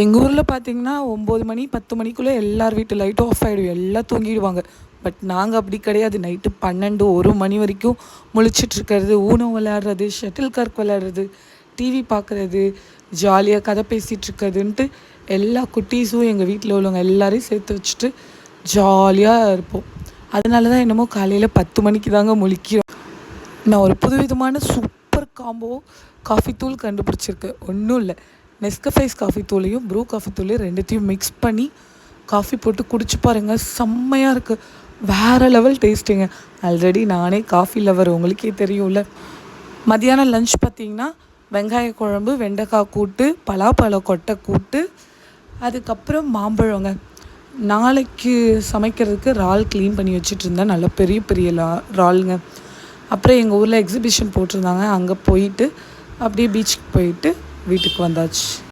எங்கள் ஊரில் பார்த்தீங்கன்னா ஒம்பது மணி பத்து மணிக்குள்ளே எல்லார் வீட்டு லைட்டும் ஆஃப் ஆகிடும் எல்லாம் தூங்கிடுவாங்க. பட் நாங்கள் அப்படி கிடையாது. நைட்டு பன்னெண்டு ஒரு மணி வரைக்கும் முழிச்சிட்ருக்கிறது ஊனம் விளையாடுறது ஷட்டில் கார்க் விளையாடுறது டிவி பார்க்குறது ஜாலியாக கதை பேசிகிட்டு இருக்கிறதுன்ட்டு எல்லா குட்டீஸும் எங்கள் வீட்டில் உள்ளவங்க எல்லாரையும் சேர்த்து வச்சுட்டு ஜாலியாக இருப்போம். அதனால தான் என்னமோ காலையில் பத்து மணிக்கு தாங்க முழிக்கிறோம். நான் ஒரு புதுவிதமான சூப்பர் காம்போ காஃபி தூள் கண்டுபிடிச்சிருக்கேன். ஒன்றும் இல்லை. நெஸ்கஃபைஸ் காஃபி தூளையும் ப்ரூ காஃபி தூளையும் ரெண்டுத்தையும் மிக்ஸ் பண்ணி காஃபி போட்டு குடிச்சு பாருங்கள் செம்மையாக இருக்குது வேறு லெவல் டேஸ்ட்டுங்க ஆல்ரெடி நானே காஃபி லவர் உங்களுக்கே தெரியும்ல. மதியானம் லஞ்ச் பார்த்தீங்கன்னா வெங்காய குழம்பு வெண்டைக்காய் கூட்டு பலாப்பழ கொட்டை கூட்டு அதுக்கப்புறம் மாம்பழங்க. நாளைக்கு சமைக்கிறதுக்கு இறால் க்ளீன் பண்ணி வச்சுட்டு இருந்தேன் நல்ல பெரிய பெரிய லா இறாலுங்க அப்புறம் எங்கள் ஊரில் எக்ஸிபிஷன் போட்டிருந்தாங்க. அங்கே போயிட்டு அப்படியே பீச்சுக்கு போயிட்டு வீட்டுக்கு வந்தாச்சு.